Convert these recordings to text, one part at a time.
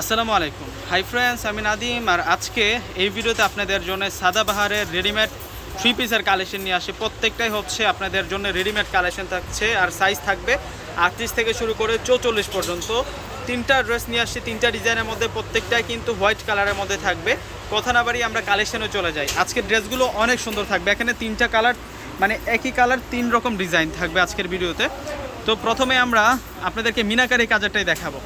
আসসালামু আলাইকুম। Hi friends আমি নাদিম আর আজকে এই ভিডিওতে আপনাদের জন্য সাদাবাহারের রেডিমেড থ্রি পিসের কালেকশন নিয়ে আসি। প্রত্যেকটাই হচ্ছে আপনাদের জন্য রেডিমেড কালেকশন থাকছে আর সাইজ থাকবে আটত্রিশ থেকে শুরু করে চৌচল্লিশ পর্যন্ত। তিনটা ড্রেস নিয়ে আসছি তিনটা ডিজাইনের মধ্যে প্রত্যেকটাই কিন্তু হোয়াইট কালারের মধ্যে থাকবে। কথা না বাড়ি আমরা কালেকশনে চলে যাই। আজকের ড্রেসগুলো অনেক সুন্দর থাকবে। এখানে তিনটা কালার মানে একই কালার তিন রকম ডিজাইন থাকবে আজকের ভিডিওতে। তো প্রথমে আমরা আপনাদেরকে মিনাকারি কাজেরটাই দেখাবো।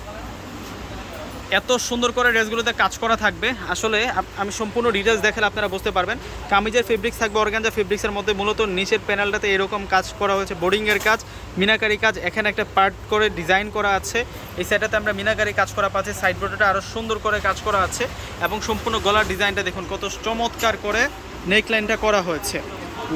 এত সুন্দর করে ড্রেসগুলোতে কাজ করা থাকবে। আসলে আমি সম্পূর্ণ ডিটেলস দেখালে আপনারা বুঝতে পারবেন। কামিজের ফেব্রিক্স থাকবে অর্গানজা ফেব্রিক্সের মধ্যে মূলত নিচের প্যানেলটাতে এরকম কাজ করা হয়েছে বোর্ডিংয়ের কাজ, মিনাকারি কাজ। এখানে একটা পার্ট করে ডিজাইন করা আছে। এই সাইডটাতে আমরা মিনাকারি কাজ করা পাচ্ছি সাইড বোর্ডটা আরও সুন্দর করে কাজ করা আছে। এবং সম্পূর্ণ গলার ডিজাইনটা দেখুন, কত চমৎকার করে নেকলাইনটা করা হয়েছে।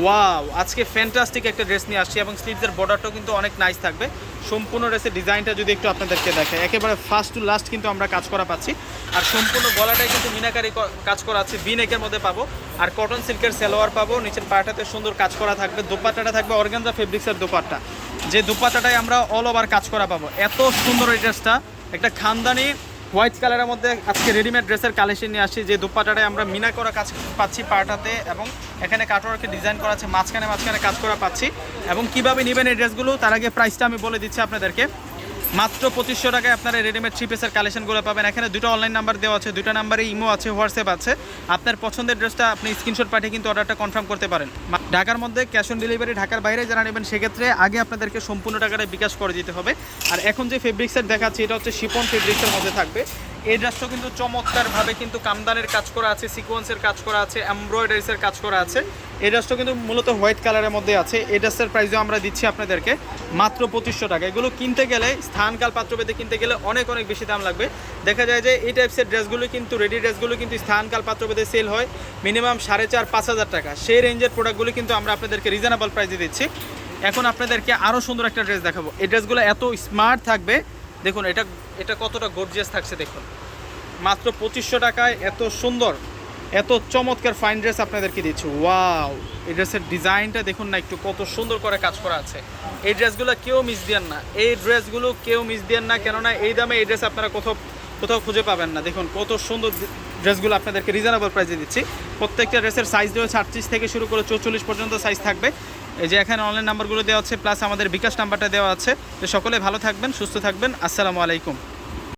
ওয়াও আজকে ফ্যান্টাস্টিক একটা ড্রেস নিয়ে আসছি এবং স্লিভসের বর্ডারটাও কিন্তু অনেক নাইস থাকবে। সম্পূর্ণ ড্রেসের ডিজাইনটা যদি একটু আপনাদেরকে দেখে একেবারে ফার্স্ট টু লাস্ট কিন্তু আমরা কাজ করা পাচ্ছি। আর সম্পূর্ণ গলাটাই কিন্তু মিনাকারি কাজ করা আছে বি নেকের মধ্যে পাবো। আর কটন সিল্কের সেলোয়ার পাবো, নিচের পাটাতে সুন্দর কাজ করা থাকবে, দোপাট্টাটা থাকবে অর্গানজা ফেব্রিক্সের দোপাট্টা। যে দোপাট্টাটাই আমরা অল ওভার কাজ করা পাবো। এত সুন্দর এই ড্রেসটা একটা খানদানি হোয়াইট কালারের মধ্যে আজকে রেডিমেড ড্রেসের কালেকশন নিয়ে আসছি। যে দুপাটাটায় আমরা মিনা করা কাজ পাচ্ছি পাটাতে এবং এখানে কাটোয়ার্কে ডিজাইন করা আছে, মাঝখানে মাঝখানে কাজ করা পাচ্ছি। এবং কীভাবে নেবেন এই ড্রেসগুলো, তার আগে প্রাইসটা আমি বলে দিচ্ছি আপনাদেরকে। মাত্র পঁচিশশো টাকায় আপনারা রেডিমেড থ্রি পিসের কালেকশনগুলো পাবেন। এখানে দুটো অনলাইন নাম্বার দেওয়া আছে, দুটো নাম্বারে ইমো আছে, হোয়াটসঅ্যাপ আছে। আপনার পছন্দের ড্রেসটা আপনি স্ক্রিনশট পাঠিয়ে কিন্তু অর্ডারটা কনফার্ম করতে পারেন। ঢাকার মধ্যে ক্যাশ অন ডেলিভারি ঢাকার বাইরে যারা নেবেন, সেক্ষেত্রে আগে আপনাদেরকে সম্পূর্ণ টাকাটা বিকাশ করে দিতে হবে। আর এখন যে ফেব্রিক্সের দেখাচ্ছি, এটা হচ্ছে শিপন ফেব্রিক্সের মধ্যে থাকবে। এই ড্রেসটা কিন্তু চমৎকারভাবে কিন্তু কামদানের কাজ করা আছে সিকোয়েন্সের কাজ করা আছে এমব্রয়ডারিসের কাজ করা আছে। এই ড্রেসটা কিন্তু মূলত হোয়াইট কালারের মধ্যে আছে। এই ড্রেসের প্রাইসও আমরা দিচ্ছি আপনাদেরকে মাত্র পঁচিশশো টাকা। এগুলো কিনতে গেলে স্থানকাল পাত্রভেদে কিনতে গেলে অনেক অনেক বেশি দাম লাগবে। দেখা যায় যে এই টাইপসের ড্রেসগুলো কিন্তু রেডি ড্রেসগুলো কিন্তু স্থানকাল পাত্রভেদে সেল হয় মিনিমাম সাড়ে চার, পাঁচ হাজার টাকা। সেই রেঞ্জের প্রোডাক্টগুলো কিন্তু আমরা আপনাদেরকে রিজনেবল প্রাইসে দিচ্ছি। এখন আপনাদেরকে আরও সুন্দর একটা ড্রেস দেখাবো। এই ড্রেসগুলো এত স্মার্ট থাকবে। দেখুন, এটা এটা কতটা গর্জিয়াস থাকছে, দেখুন। মাত্র পঁচিশশো টাকায় এত সুন্দর এত চমৎকার ফাইন ড্রেস আপনাদেরকে দিচ্ছি। ওয়াও এই ড্রেসের ডিজাইনটা দেখুন না, একটু কত সুন্দর করে কাজ করা আছে। এই ড্রেসগুলো কেউ মিস দেন না। এই ড্রেসগুলো কেউ মিস দেন না, কেননা এই দামে এই ড্রেস আপনারা কোথাও কোথাও খুঁজে পাবেন না। দেখুন, কত সুন্দর ড্রেসগুলো আপনাদেরকে রিজনেবল প্রাইসে দিচ্ছি। প্রত্যেকটা ড্রেসের সাইজ রয়েছে আটত্রিশ থেকে শুরু করে চৌচল্লিশ পর্যন্ত সাইজ থাকবে। এই যে এখানে অনলাইন নাম্বারগুলো দেওয়া আছে প্লাস আমাদের বিকাশ নাম্বারটা দেওয়া আছে। তো সকলে ভালো থাকবেন, সুস্থ থাকবেন। আসসালামু আলাইকুম।